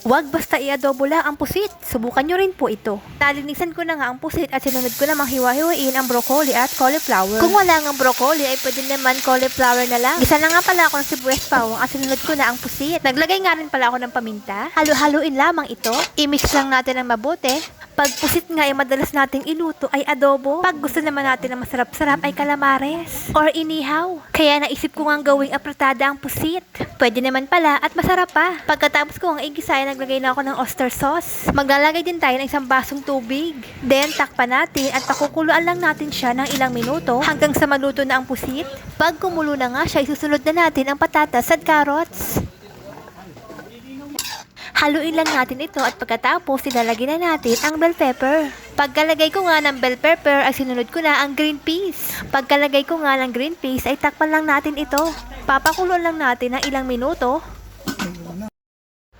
Huwag basta i-adobo lang ang pusit. Subukan nyo rin po ito. Nalinisan ko na nga ang pusit at sinunod ko na manghiwa-hiwain ang broccoli at cauliflower. Kung wala nga broccoli ay pwede naman cauliflower na lang. Gisa na nga pala ako ng sibuyas pawang at sinunod ko na ang pusit. Naglagay nga rin pala ako ng paminta. Halo-haluin lamang ito. I-mix lang natin ng mabuti. Pag pusit nga ay madalas nating iluto ay adobo. Pag gusto naman natin ng masarap-sarap ay calamares or inihaw. Kaya naisip ko nga gawing apretada ang pusit. Pwede naman pala at masarap pa. Pagkatapos ko ang igisa ay naglagay na ako ng oyster sauce. Maglalagay din tayo ng isang basong tubig. Then takpan natin at pakukuluan lang natin siya ng ilang minuto hanggang sa maluto na ang pusit. Pag kumulo na nga siya, isusunod na natin ang patatas at carrots. Haluin lang natin ito at pagkatapos ilalagay na natin ang bell pepper. Pagkalagay ko nga ng bell pepper ay sinunod ko na ang green peas. Pagkalagay ko nga ng green peas ay takpan lang natin ito. Papakulo lang natin ng ilang minuto.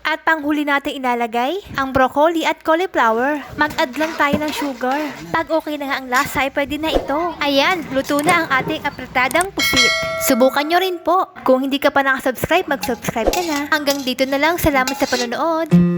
At panghuli natin ilalagay ang broccoli at cauliflower. Mag-add lang tayo ng sugar. Pag okay na nga ang lasa ay pwede na ito. Ayan, luto na ang ating apretadang pusit. Subukan nyo rin po. Kung hindi ka pa nakasubscribe, mag-subscribe ka na. Hanggang dito na lang. Salamat sa panonood.